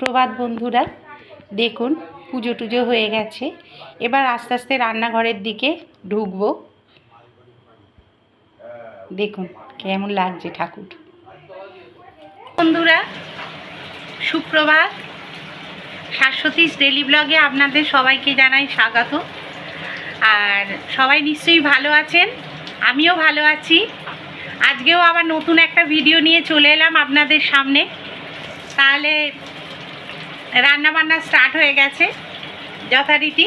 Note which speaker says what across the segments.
Speaker 1: সুপ্রভাত বন্ধুরা। দেখুন, পুজো টুজো হয়ে গেছে। এবার আস্তে আস্তে রান্নাঘরের দিকে ঢুকবো। দেখুন, কেমন লাগছে ঠাকুর। বন্ধুরা, সুপ্রভাত। শাশ্বতীশ ডেলি ব্লগে আপনাদের সবাইকে জানাই স্বাগত। আর সবাই নিশ্চয়ই ভালো আছেন? আমিও ভালো আছি। আজকেও আবার নতুন একটা ভিডিও নিয়ে চলে এলাম আপনাদের সামনে। তাহলে রান্না বান্না স্টার্ট হয়ে গেছে, যথারীতি।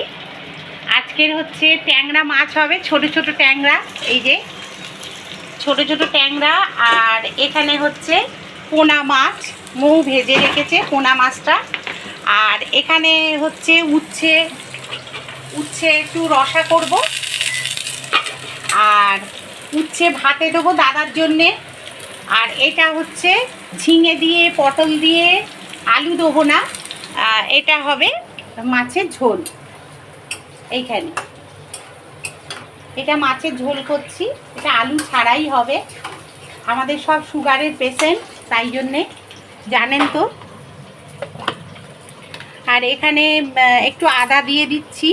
Speaker 1: আজকের হচ্ছে ট্যাংরা মাছ হবে, ছোট ছোট ট্যাংরা, এই যে ছোট ছোট ট্যাংরা, আর এখানে হচ্ছে পোনা মাছ, মৌ ভেজে রেখেছে পোনা মাছটা। আর এখানে হচ্ছে উচ্ছে উচ্ছে একটু রসা করব। আর উচ্ছে ভাতে দেবো দাদার জন্যে। আর এটা হচ্ছে ঝিঙে দিয়ে, পটল দিয়ে, আলু দেবো না। এটা হবে মাছের ঝোল। এইখানে। এটা মাছের ঝোল করছি। এটা আলু ছাড়াই হবে। আমাদের সব সুগারের পেশেন্ট, তাই জন্যে। জানেন তো? আর এখানে একটু আদা দিয়ে দিচ্ছি।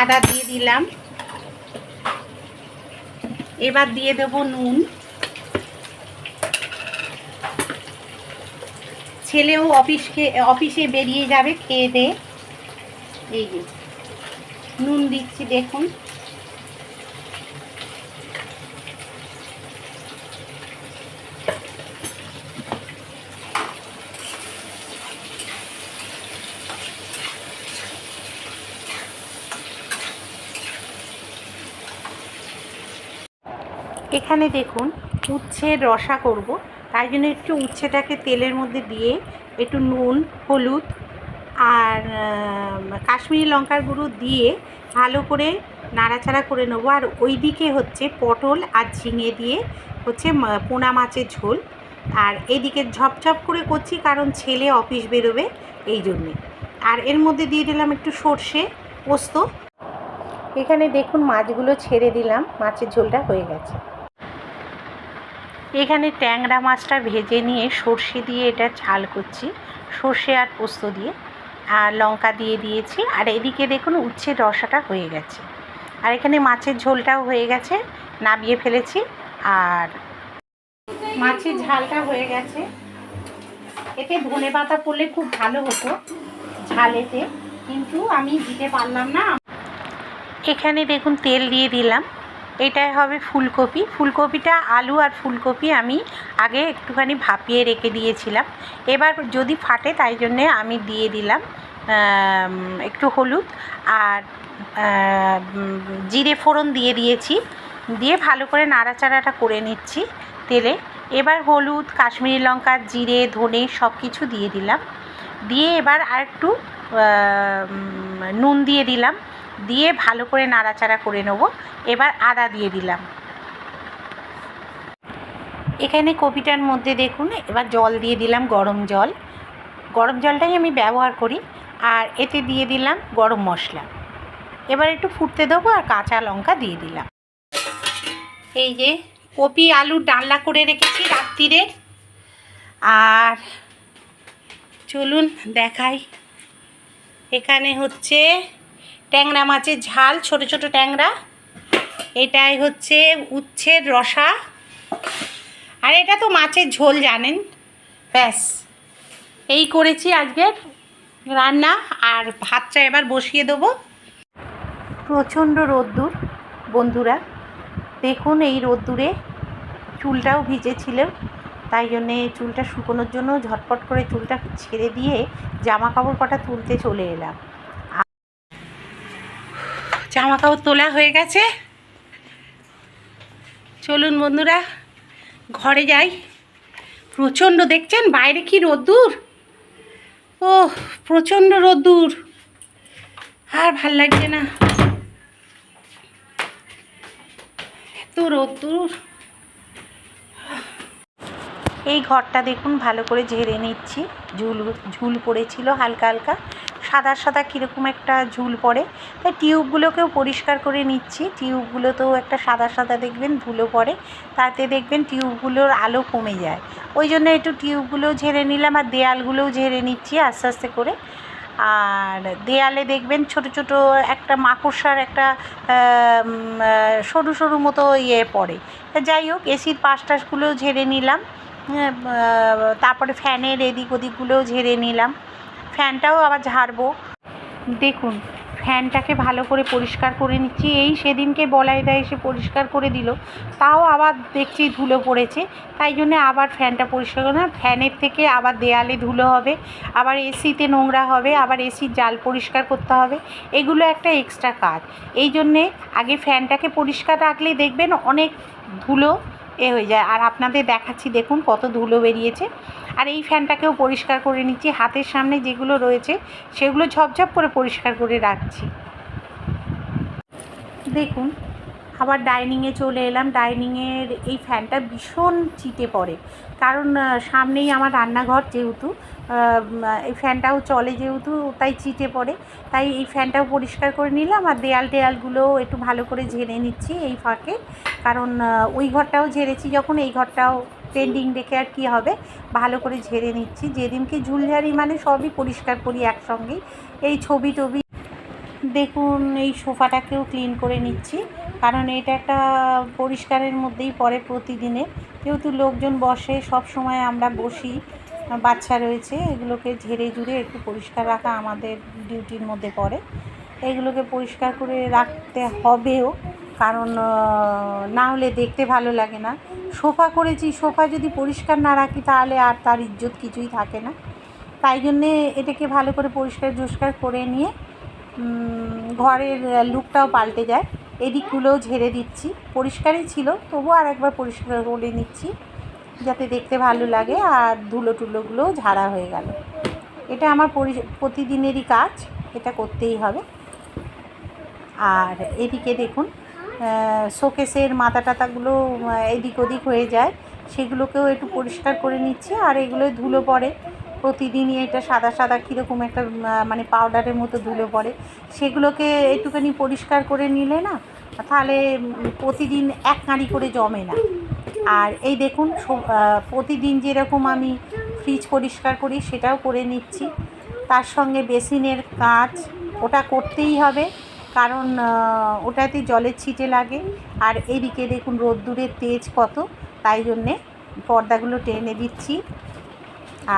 Speaker 1: আদা দিয়ে দিলাম। এবার দিয়ে দেব নুন। ছেলেও অফিসকে অফিসে বেরিয়ে যাবে খেয়ে দে এই যে, নুন দিচ্ছি, দেখুন। এখানে দেখুন, উচ্ছের রসা করব। তাই জন্য একটু উচ্ছেটাকে তেলের মধ্যে দিয়ে একটু নুন, হলুদ আর কাশ্মীরি লঙ্কার গুঁড়ো দিয়ে ভালো করে নাড়াচাড়া করে নেব। আর ওই দিকে হচ্ছে পটল আর ঝিঙে দিয়ে হচ্ছে পোনা মাছের ঝোল। আর এদিকে ঝপঝপ করে করছি কারণ ছেলে অফিস বেরোবে এই জন্যে। আর এর মধ্যে দিয়ে দিলাম একটু সর্ষে পোস্ত। এখানে দেখুন মাছগুলো ছেড়ে দিলাম, মাছের ঝোলটা হয়ে গেছে। এখানে ট্যাংরা মাছটা ভেজে নিয়ে সর্ষে দিয়ে এটা ঝাল করছি, সর্ষে আর পোস্ত দিয়ে। আর লঙ্কা দিয়ে দিয়েছি। আর এদিকে দেখুন উচ্ছের রসাটা হয়ে গেছে। আর এখানে মাছের ঝোলটাও হয়ে গেছে, নামিয়ে ফেলেছি। আর মাছের ঝালটা হয়ে গেছে। এতে ধনে পাতা পড়লে খুব ভালো হতো ঝালেতে, কিন্তু আমি দিতে পারলাম না। এখানে দেখুন, তেল দিয়ে দিলাম। এটাই হবে ফুলকপি। ফুলকপিটা আলু আর ফুলকপি আমি আগে একটুখানি ভাপিয়ে রেখে দিয়েছিলাম। এবার যদি ফাটে তাই জন্যে আমি দিয়ে দিলাম একটু হলুদ আর জিরে ফোড়ন দিয়ে দিয়েছি। দিয়ে ভালো করে নাড়াচাড়াটা করে নিচ্ছি তেলে। এবার হলুদ, কাশ্মীরি লঙ্কা, জিরে, ধনে সব কিছু দিয়ে দিলাম। দিয়ে এবার আর একটু নুন দিয়ে দিলাম। দিয়ে ভালো করে নাড়াচাড়া করে নেব। এবার আদা দিয়ে দিলাম। এখানে কপিটার মধ্যে দেখুন, এবার জল দিয়ে দিলাম গরম জল। গরম জলটাই আমি ব্যবহার করি, আর এতে দিয়ে দিলাম গরম মশলা। এবার একটু ফুটতে দেবো আর কাঁচা লঙ্কা দিয়ে দিলাম। এই যে কপি আলুর ডালনা করে রেখেছি রাত্রিরে। আর চলুন দেখাই। এখানে হচ্ছে ট্যাংরা মাছের ঝাল, ছোট ছোট ট্যাংরা। এটাই হচ্ছে উচ্ছের রসা। আর এটা তো মাছের ঝোল, জানেন? ব্যাস। এই করেছি আজকের রান্না। আর ভাতটা এবার বসিয়ে দেবো। প্রচণ্ড রোদ্দুর, বন্ধুরা। দেখুন এই রোদ্দুরে চুলটাও ভিজেছিল। তাই জন্যে চুলটা শুকোনোর জন্য ঝটপট করে চুলটা ছেড়ে দিয়ে জামা কাপড় কটা তুলতে চলে এলাম। জামা কাপড় তোলা হয়ে গেছে। চলুন বন্ধুরা, ঘরে যাই। প্রচণ্ড দেখছেন বাইরে কি রোদ্দুর? ও প্রচণ্ড রোদ্দুর। আর ভালো লাগছে না। এত রোদ্দুর। এই ঘরটা দেখুন, ভালো করে ঝেড়ে নিচ্ছি। ঝুল ঝুল পড়েছিল হালকা হালকা। সাদা সাদা কীরকম একটা ঝুল পড়ে। তাই টিউবগুলোকেও পরিষ্কার করে নিচ্ছি। টিউবগুলোতেও একটা সাদা সাদা দেখবেন ধুলো পড়ে। তাতে দেখবেন টিউবগুলোর আলো কমে যায়। ওই জন্য একটু টিউবগুলো ঝেড়ে নিলাম আর দেয়ালগুলোও ঝেড়ে নিচ্ছি আস্তে আস্তে করে। আর দেয়ালে দেখবেন ছোট ছোট একটা মাকড়সার একটা সরু সরু মতো ইয়ে পড়ে। যাই হোক, এসির পাশ টাশগুলোও ঝেড়ে নিলাম। তারপরে ফ্যানের এদিক ওদিকগুলোও ঝেড়ে নিলাম। ফ্যানটাও আবার ঝাড়বো। দেখুন, ফ্যানটাকে ভালো করে পরিষ্কার করে নিচ্ছি। এই সেদিনকে বলাই দেয় এসে পরিষ্কার করে দিল। তাও আবার দেখছি ধুলো পড়েছে। তাই জন্য আবার ফ্যানটা পরিষ্কার করে না ফ্যানের থেকে আবার দেয়ালে ধুলো হবে, আবার এসিতে নোংরা হবে, আবার এসির জাল পরিষ্কার করতে হবে। এগুলো একটা এক্সট্রা কাজ। এই জন্যে আগে ফ্যানটাকে পরিষ্কার রাখলে দেখবেন অনেক ধুলো এ হয়ে যায়। আর আপনাদের দেখাচ্ছি, দেখুন কত ধুলো বেরিয়েছে। আর এই ফ্যানটাকেও পরিষ্কার করে নিচ্ছি। হাতের সামনে যেগুলো রয়েছে, সেগুলো ঝপঝপ করে পরিষ্কার করে রাখছি। দেখুন, আবার ডাইনিংয়ে চলে এলাম। ডাইনিংয়ের এই ফ্যানটা ভীষণ চিটে পড়ে। কারণ সামনেই আমার রান্নাঘর যেহেতু এই ফ্যানটাও চলে যেহেতু, তাই চিটে পড়ে। তাই এই ফ্যানটাও পরিষ্কার করে নিলাম আর দেয়াল টেয়ালগুলোও একটু ভালো করে ঝেড়ে নিচ্ছি এই ফাঁকে। কারণ ওই ঘরটাও ঝেড়েছি, যখন এই ঘরটাও পেন্ডিং রেখে আর কী হবে, ভালো করে ঝেড়ে নিচ্ছি। যেদিনকে ঝুলঝাড়ি মানে সবই পরিষ্কার করি একসঙ্গেই। এই ছবি টবি দেখুন, এই সোফাটাকেও ক্লিন করে নিচ্ছি। কারণ এটা একটা পরিষ্কারের মধ্যেই পড়ে প্রতিদিনে। যেহেতু লোকজন বসে সব সময় আমরা বসি। বাচ্চা রয়েছে, এগুলোকে ঝেড়ে ঝুড়ে একটু পরিষ্কার রাখা আমাদের ডিউটির মধ্যে পড়ে। এগুলোকে পরিষ্কার করে রাখতে হবেও, কারণ না হলে দেখতে ভালো লাগে না। সোফা করেছি, সোফা যদি পরিষ্কার না রাখি তাহলে আর তার ইজ্জত কিছুই থাকে না। তাই জন্যে এটাকে ভালো করে পরিষ্কার জোষ্কার করে নিয়ে ঘরের লুকটাও পাল্টে যায়। এদিকগুলোও ঝেড়ে দিচ্ছি। পরিষ্কারই ছিল, তবুও আর একবার পরিষ্কার করে নিচ্ছি। যাতে দেখতে ভালো লাগে আর ধুলো টুলোগুলো ঝাড়া হয়ে গেল। এটা আমার পরি, প্রতিদিনেরই কাজ, এটা করতেই হবে। আর এদিকে দেখুন শোকেসের মাথা টাতাগুলো এদিক ওদিক হয়ে যায়। সেগুলোকেও একটু পরিষ্কার করে নিচ্ছি, আর এগুলো ধুলো পড়ে। প্রতিদিনই এটা সাদা সাদা কীরকম একটা মানে পাউডারের মতো ধুলো পড়ে। সেগুলোকে একটুখানি পরিষ্কার করে নিলে না, তাহলে প্রতিদিন এক কাঁড়ি করে জমে না। আর এই দেখুন প্রতিদিন যেরকম আমি ফ্রিজ পরিষ্কার করি, সেটাও করে নিচ্ছি। তার সঙ্গে বেসিনের কাজ ওটা করতেই হবে, কারণ ওটাতে জলের ছিটে লাগে। আর এদিকে দেখুন, রোদ্দুরের তেজ কত, তাই জন্যে পর্দাগুলো টেনে দিচ্ছি।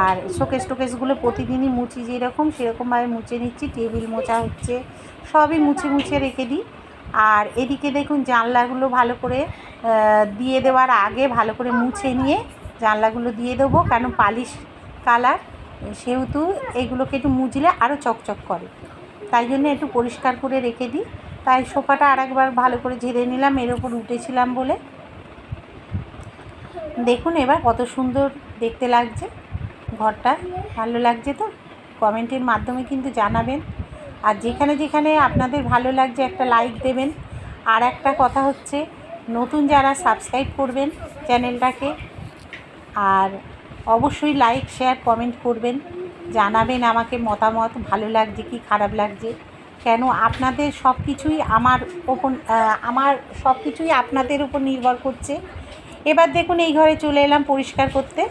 Speaker 1: আর শোকেস টোকেসগুলো প্রতিদিনই মুছি, যেরকম সেরকমভাবে মুছে নিচ্ছি। টেবিল মোছা হচ্ছে, সবই মুছে মুছে রেখে দিই। আর এদিকে দেখুন জানলাগুলো ভালো করে দিয়ে দেওয়ার আগে ভালো করে মুছে নিয়ে জানলাগুলো দিয়ে দেবো কেন পালিশ কালার সেহেতু এগুলোকে একটু মুছলে আরও চকচক করে। তাই জন্য একটু পরিষ্কার করে রেখে দিই। তাই সোফাটা আরেকবার ভালো করে ঝেড়ে নিলাম, এর ওপর উঠেছিলাম বলে। দেখুন এবার কত সুন্দর দেখতে লাগছে, ঘরটা ভালো লাগছে তো? কমেন্টের মাধ্যমে কিন্তু জানাবেন। আর যেখানে যেখানে আপনাদের ভালো লাগছে একটা লাইক দেবেন। আর একটা কথা হচ্ছে, নতুন যারা সাবস্ক্রাইব করবেন চ্যানেলটাকে, আর অবশ্যই লাইক শেয়ার কমেন্ট করবেন। জানাবেন আমাকে মতামত, ভালো লাগছে কি, খারাপ লাগছে। কেন আপনাদের সব কিছুই আমার ওপর আমার সব কিছুই আপনাদের উপর নির্ভর করছে। এবার দেখুন, এই ঘরে চলে এলাম পরিষ্কার করতে।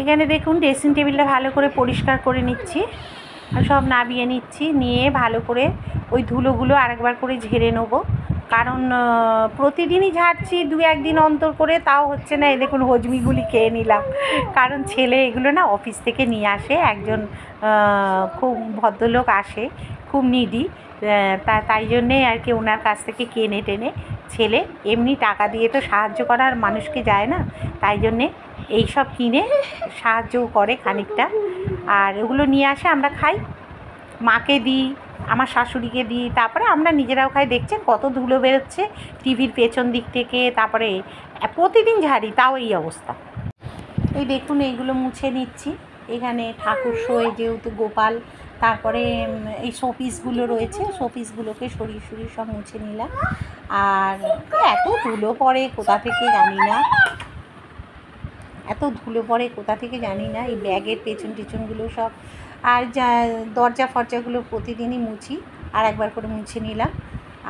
Speaker 1: এখানে দেখুন ড্রেসিং টেবিলটা ভালো করে পরিষ্কার করে নিচ্ছি। সব নাবিয়ে নিচ্ছি। নিয়ে ভালো করে ওই ধুলোগুলো আরেকবার করে ঝেড়ে নেব। কারণ প্রতিদিনই ঝাড়ছি দু একদিন অন্তর করে, তাও হচ্ছে না এ দেখুন হজমিগুলি খেয়ে নিলাম। কারণ ছেলে এগুলো না অফিস থেকে নিয়ে আসে, একজন খুব ভদ্রলোক আসে, খুব নিডি তা, তাই জন্যে আর কি ওনার কাছ থেকে কেনে টেনে ছেলে এমনি টাকা দিয়ে তো সাহায্য করার মানুষকে যায় না, তাই জন্যে এই সব কিনে সাহায্যও করে খানিকটা। আর ওগুলো নিয়ে আসে, আমরা খাই। মাকে দিই, আমার শাশুড়িকে দিই, তারপরে আমরা নিজেরাও খাই। দেখছেন কত ধুলো বেরোচ্ছে টিভির পেছন দিক থেকে, তারপরে প্রতিদিন ঝাড়ি, তাও এই অবস্থা। এই দেখুন, এইগুলো মুছে নিচ্ছি। এখানে ঠাকুর শোয় যেহেতু গোপাল, তারপরে এই শোপিসগুলো রয়েছে। শোপিসগুলোকে সরিয়ে সরিয়ে সব মুছে নিলাম। আর এত ধুলো পড়ে, কোথা থেকে জানি না। এত ধুলো পড়ে, কোথা থেকে জানি না, এই ব্যাগের পেছন টেছনগুলো সব। আর যা, দরজা ফরজাগুলো প্রতিদিনই মুছি, আর একবার করে মুছে নিলাম।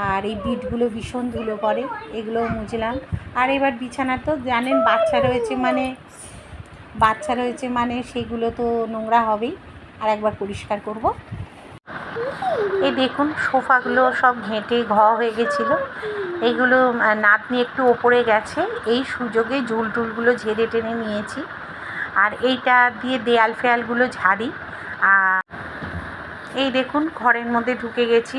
Speaker 1: আর এই বিটগুলো ভীষণ ধুলো পড়ে, এগুলোও মুছলাম। আর এবার বিছানা তো জানেন, বাচ্চা রয়েছে মানে বাচ্চা রয়েছে মানে সেগুলো তো নোংরা হবেই, আর একবার পরিষ্কার করব। এই দেখুন, সোফাগুলো সব ঘেঁটে ঘ হয়ে গেছিল। এইগুলো নাতনি একটু ওপরে গেছে। এই সুযোগে ঝুল টুলগুলো ঝেড়ে টেনে নিয়েছি। আর এইটা দিয়ে দেয়াল ফেয়ালগুলো ঝাড়ি। আর এই দেখুন, ঘরের মধ্যে ঢুকে গেছি।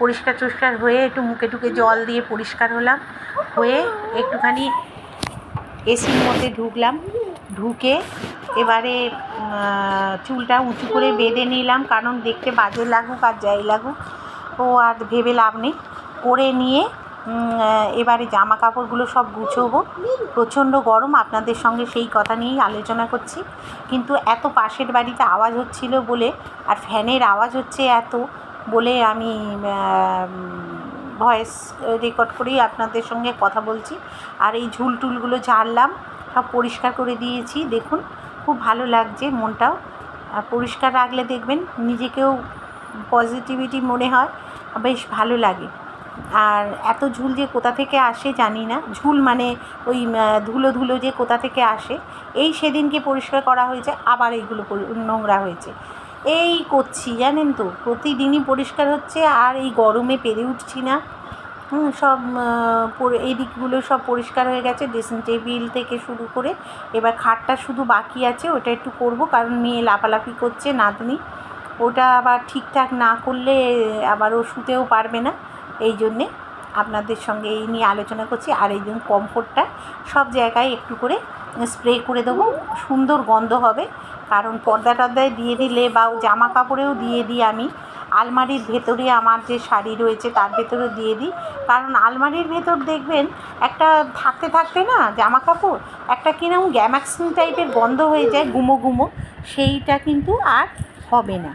Speaker 1: পরিষ্কার টরিষ্কার হয়ে একটু মুখে টুকে জল দিয়ে পরিষ্কার হলাম। হয়ে একটুখানি এসির মধ্যে ঢুকলাম। ঢুকে এবারে চুলটা উঁচু করে বেঁধে নিলাম, কারণ দেখতে বাজে লাগুক আর যাই লাগুক, ও আর ভেবে লাভ নেই। করে নিয়ে এবারে জামা কাপড়গুলো সব গুছোবো। প্রচণ্ড গরম, আপনাদের সঙ্গে সেই কথা নিয়েই আলোচনা করছি। কিন্তু এত পাশের বাড়িতে আওয়াজ হচ্ছিল বলে, আর ফ্যানের আওয়াজ হচ্ছে এত বলে আমি ভয়েস রেকর্ড করেই আপনাদের সঙ্গে কথা বলছি। আর এই ঝুল টুলগুলো ঝাড়লাম, সব পরিষ্কার করে দিয়েছি। দেখুন খুব ভালো লাগছে মনটাও। পরিষ্কার রাখলে দেখবেন নিজেকেও পজিটিভিটি মনে হয়, বেশ ভালো লাগে। আর এত ঝুল যে কোথা থেকে আসে জানি না। ঝুল মানে ওই ধুলো ধুলো যে কোথা থেকে আসে, এই সেদিনকে পরিষ্কার করা হয়েছে, আবার এইগুলো নোংরা হয়েছে। এই করছি, জানেন তো, প্রতিদিনই পরিষ্কার হচ্ছে, আর এই গরমে পেরে উঠছি না। সব এই দিকগুলো সব পরিষ্কার হয়ে গেছে, ড্রেসিং টেবিল থেকে শুরু করে। এবার খাটটা শুধু বাকি আছে, ওটা একটু করব, কারণ মেয়ে লাফালাফি করছে, নাতনি। ওটা আবার ঠিকঠাক না করলে আবার ও শুতেও পারবে না। এই জন্যে আপনাদের সঙ্গে এই নিয়ে আলোচনা করছি। আর এই জন্য কমফোর্টটা সব জায়গায় একটু করে স্প্রে করে দেবো। সুন্দর গন্ধ হবে। কারণ পর্দা টর্দায় দিয়ে দিলে বা জামা কাপড়েও দিয়ে দিই আমি। আলমারির ভেতরে আমার যে শাড়ি রয়েছে তার ভেতরেও দিয়ে দিই। কারণ আলমারির ভেতর দেখবেন একটা থাকতে থাকতে না জামা কাপড় একটা কীরকম গ্যামাক্সিন টাইপের গন্ধ হয়ে যায়, গুমো গুমো। সেইটা কিন্তু আর হবে না।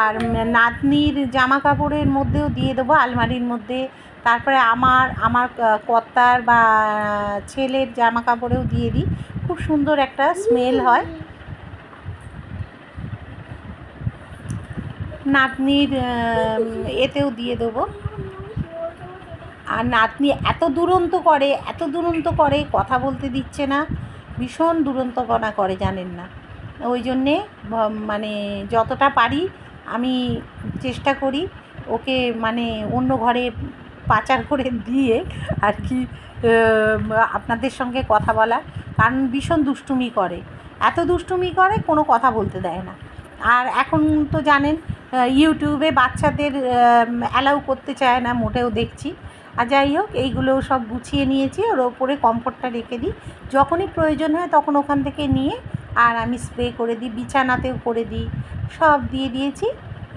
Speaker 1: আর নাতনির জামা কাপড়ের মধ্যেও দিয়ে দেবো আলমারির মধ্যে। তারপরে আমার আমার কর্তার বা ছেলের জামা কাপড়েও দিয়ে দিই। খুব সুন্দর একটা স্মেল হয়। নাতনির এতেও দিয়ে দেবো। আর নাতনি এত দুরন্ত করে, এত দুরন্ত করে কথা বলতে দিচ্ছে না, ভীষণ দুরন্তপনা করে, জানেন না। ওই জন্যে মানে যতটা পারি আমি চেষ্টা করি ওকে মানে অন্য ঘরে পাচার করে দিয়ে আর কি আপনাদের সঙ্গে কথা বলা কারণ ভীষণ দুষ্টুমি করে। এত দুষ্টুমি করে কোনো কথা বলতে দেয় না। আর এখন তো জানেন ইউটিউবে বাচ্চাদের অ্যালাউ করতে চায় না, মোটেও দেখছি। আর যাই হোক, এইগুলো সব গুছিয়ে নিয়েছি, ওর ওপরে কমফোর্টটা রেখে দিই। যখনই প্রয়োজন হয় তখন ওখান থেকে নিয়ে আর আমি স্প্রে করে দিই, বিছানাতেও করে দিই। সব দিয়ে দিয়েছি,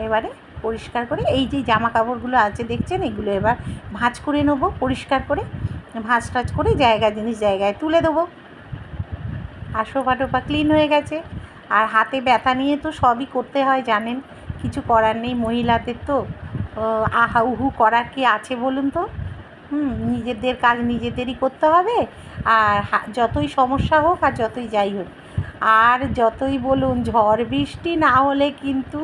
Speaker 1: এবারে পরিষ্কার করে, এই যে জামা কাপড়গুলো আছে দেখছেন, এগুলো এবার ভাঁজ করে নেব, পরিষ্কার করে, ভাঁজ টাজ করে জায়গা, জিনিস জায়গায় তুলে দেবো। আর টোফা ক্লিন হয়ে গেছে। আর হাতে ব্যথা নিয়ে তো সবই করতে হয়, জানেন। কিছু করার নেই মহিলাদের তো। আহা, উহু করার কি আছে বলুন তো? হুম, নিজেদের কাজ নিজেদেরই করতে হবে। আর যতই সমস্যা হোক আর যতই যাই হোক। আর যতই বলুন ঝড় বৃষ্টি না হলে কিন্তু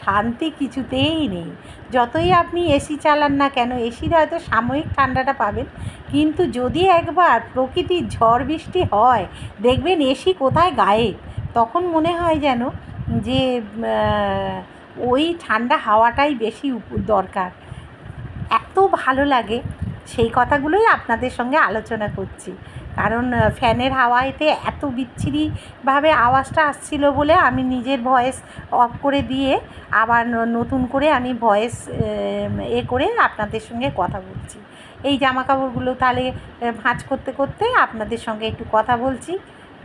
Speaker 1: শান্তি কিছুতেই নেই। যতই আপনি এসি চালান না কেন, এসির হয়তো সাময়িক ঠান্ডাটা পাবেন। কিন্তু যদি একবার প্রকৃতির ঝড় বৃষ্টি হয়, দেখবেন এসি কোথায় গায়ে তখন মনে হয় যেন যে ওই ঠান্ডা হাওয়াটাই বেশি দরকার। এত ভালো লাগে, সেই কথাগুলোই আপনাদের সঙ্গে আলোচনা করছি। কারণ ফ্যানের হাওয়াতে এত বিচ্ছিরিভাবে আওয়াজটা আসছিল বলে আমি নিজের ভয়েস অফ করে দিয়ে আবার নতুন করে আমি ভয়েস এ করে আপনাদের সঙ্গে কথা বলছি। এই জামা কাপড়গুলো তাহলে ভাঁজ করতে করতে আপনাদের সঙ্গে একটু কথা বলছি,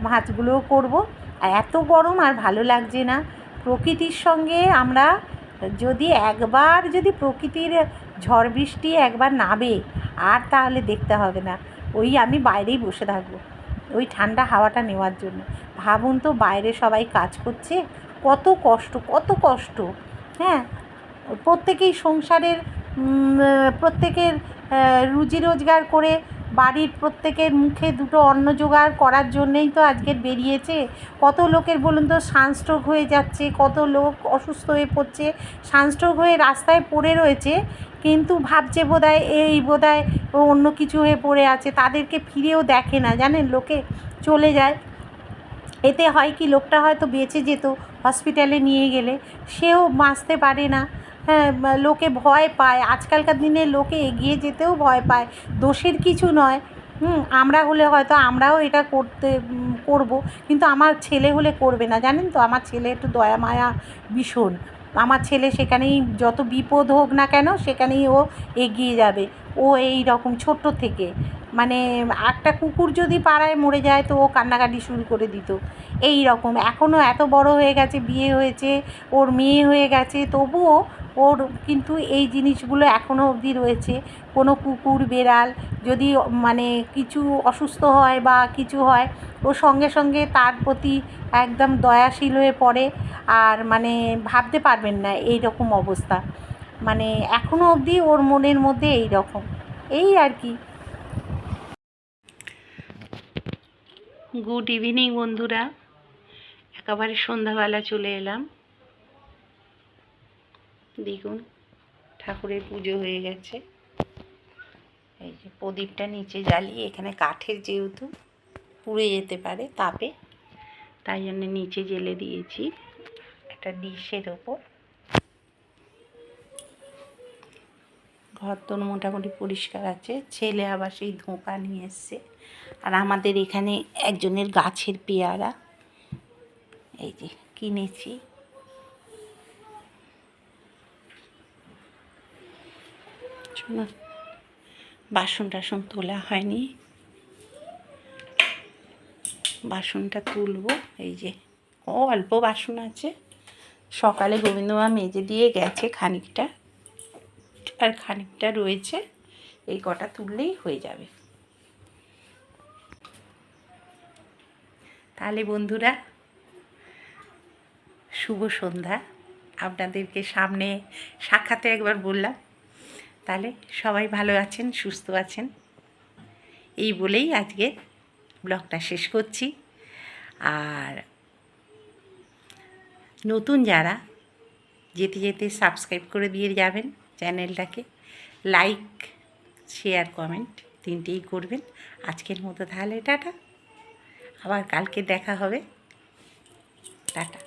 Speaker 1: ভাঁজগুলোও করব। এত গরম আর ভালো লাগছে না। প্রকৃতির সঙ্গে আমরা যদি একবার যদি প্রকৃতির ঝড় বৃষ্টি একবার নাবে আর তাহলে দেখতে হবে না। ওই আমি বাইরেই বসে থাকব, ওই ঠান্ডা হাওয়াটা নেওয়ার জন্য। ভাবুন তো বাইরে সবাই কাজ করছে, কত কষ্ট কত কষ্ট। হ্যাঁ প্রত্যেকেই সংসারের প্রত্যেকের রুজি রোজগার করে বাড়ির প্রত্যেকের মুখে দুটো অন্ন জোগাড় করার জন্যেই তো আজকের বেরিয়েছে। কত লোকের বলুন তো সানস্ট্রোক হয়ে যাচ্ছে, কত লোক অসুস্থ হয়ে পড়ছে সানস্ট্রোক হয়ে রাস্তায় পড়ে রয়েছে, কিন্তু ভাবছে বোধহয় এই বোধহয় ও অন্য কিছু হয়ে পড়ে আছে, তাদেরকে ফিরেও দেখে না, জানেন? লোকে চলে যায়। এতে হয় কি, লোকটা হয়তো বেঁচে যেত হসপিটালে নিয়ে গেলে, সেও বাঁচতে পারে না। হ্যাঁ লোকে ভয় পায়। আজকালকার দিনে লোকে এগিয়ে যেতেও ভয় পায়। দোষের কিছু নয়। হুম, আমরা হলে হয়তো আমরাও এটা করতে করব। কিন্তু আমার ছেলে হলে করবে না। জানেন তো, আমার ছেলে একটু দয়া মায়া ভীষণ। আমার ছেলে সেখানেই যত বিপদ হোক না কেন, সেখানেই ও এগিয়ে যাবে। ও এই রকম ছোট্ট থেকে। মানে একটা কুকুর যদি পাড়ায় মরে যায়, তো ও কান্নাকাটি শুরু করে দিত। এই রকম। এখনও এত বড় হয়ে গেছে, বিয়ে হয়েছে, ওর মেয়ে হয়ে গেছে, তবুও ওর কিন্তু এই জিনিসগুলো এখনও অবধি রয়েছে। কোনো কুকুর, বেড়াল যদি মানে কিছু অসুস্থ হয় বা কিছু হয়, ও সঙ্গে সঙ্গে তার প্রতি একদম দয়াশীল হয়ে পড়ে আর মানে ভাবতে পারবেন না এই রকম অবস্থা। মানে এখনও অবধি ওর মনের মধ্যে এই রকম এই আর কি। গুড ইভিনিং বন্ধুরা। একেবারে সন্ধ্যাবেলা চলে এলাম। দেখুন ঠাকুরের পুজো হয়ে গেছে। এই যে প্রদীপটা নিচে জ্বালিয়ে এখানে কাঠের যেহেতু পুড়ে যেতে পারে তাপে, তাই জন্য নিচে জেলে দিয়েছি একটা ডিশের ওপর। ঘর তো মোটামুটি পরিষ্কার আছে, ছেলে আবার সেই ধোঁকা নিয়ে এসছে। আর আমাদের এখানে একজনের গাছের পেয়ারা, এই যে কিনেছি। চলো বাসন টাসন তোলা হয়নি। বাসনটা তুলবো, এই যে ও অল্প বাসন আছে। সকালে গোবিন্দমা মেজে দিয়ে গেছে খানিকটা, আর খানিকটা রয়েছে, এই কটা তুললেই হয়ে যাবে। তাহলে বন্ধুরা, শুভ সন্ধ্যা। আপনাদেরকে সামনে সাক্ষাতে একবার বললাম। তাহলে সবাই ভালো আছেন, সুস্থ আছেন। এই বলেই আজকে ব্লগটা শেষ করছি। আর নতুন যারা যেতে যেতে সাবস্ক্রাইব করে দিয়ে যাবেন চ্যানেলটাকে, লাইক, শেয়ার, কমেন্ট তিনটেই করবেন। আজকের মতো তাহলে টাটা। আবার কালকে দেখা হবে। টাটা।